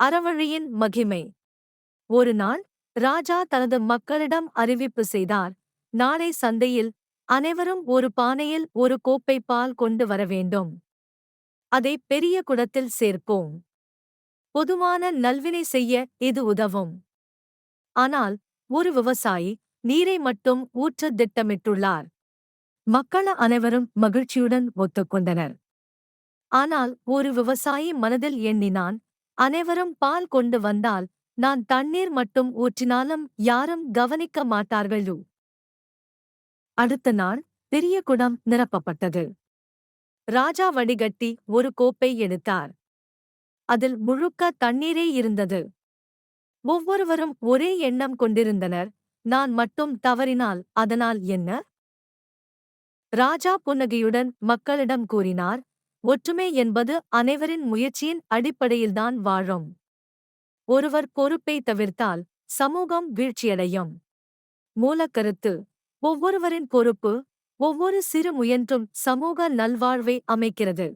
அறவழியின் மகிமை. ஒரு நாள் ராஜா தனது மக்களிடம் அறிவிப்பு செய்தார் நாளை சந்தையில் அனைவரும் ஒரு பானையில் ஒரு கோப்பை பால் கொண்டு வர வேண்டும். அதை பெரிய குடத்தில் சேர்ப்போம். பொதுவான நல்வினை செய்ய இது உதவும். ஆனால் ஒரு விவசாயி நீரை மட்டும் ஊற்ற திட்டமிட்டுள்ளார். மக்கள் அனைவரும் மகிழ்ச்சியுடன் ஒத்துக்கொண்டனர். ஆனால் ஒரு விவசாயி மனதில் எண்ணினான் அனைவரும் பால் கொண்டு வந்தால் நான் தண்ணீர் மட்டும் ஊற்றினாலும் யாரும் கவனிக்க மாட்டார்களோ. அடுத்த நாள் பெரிய குடம் நிரப்பப்பட்டது. ராஜா வடிகட்டி ஒரு கோப்பை எடுத்தார். அதில் முழுக்க தண்ணீரே இருந்தது. ஒவ்வொருவரும் ஒரே எண்ணம் கொண்டிருந்தனர். நான் மட்டும் தவறினால் அதனால் என்ன? ராஜா புன்னகையுடன் மக்களிடம் கூறினார் ஒற்றுமை என்பது அனைவரின் முயற்சியின் அடிப்படையில்தான் வாழும். ஒருவர் பொறுப்பை தவிர்த்தால் சமூகம் வீழ்ச்சியடையும். மூலக்கருத்து ஒவ்வொருவரின் பொறுப்பு ஒவ்வொரு சிறு முயன்றும் சமூக நல்வாழ்வை அமைக்கிறது.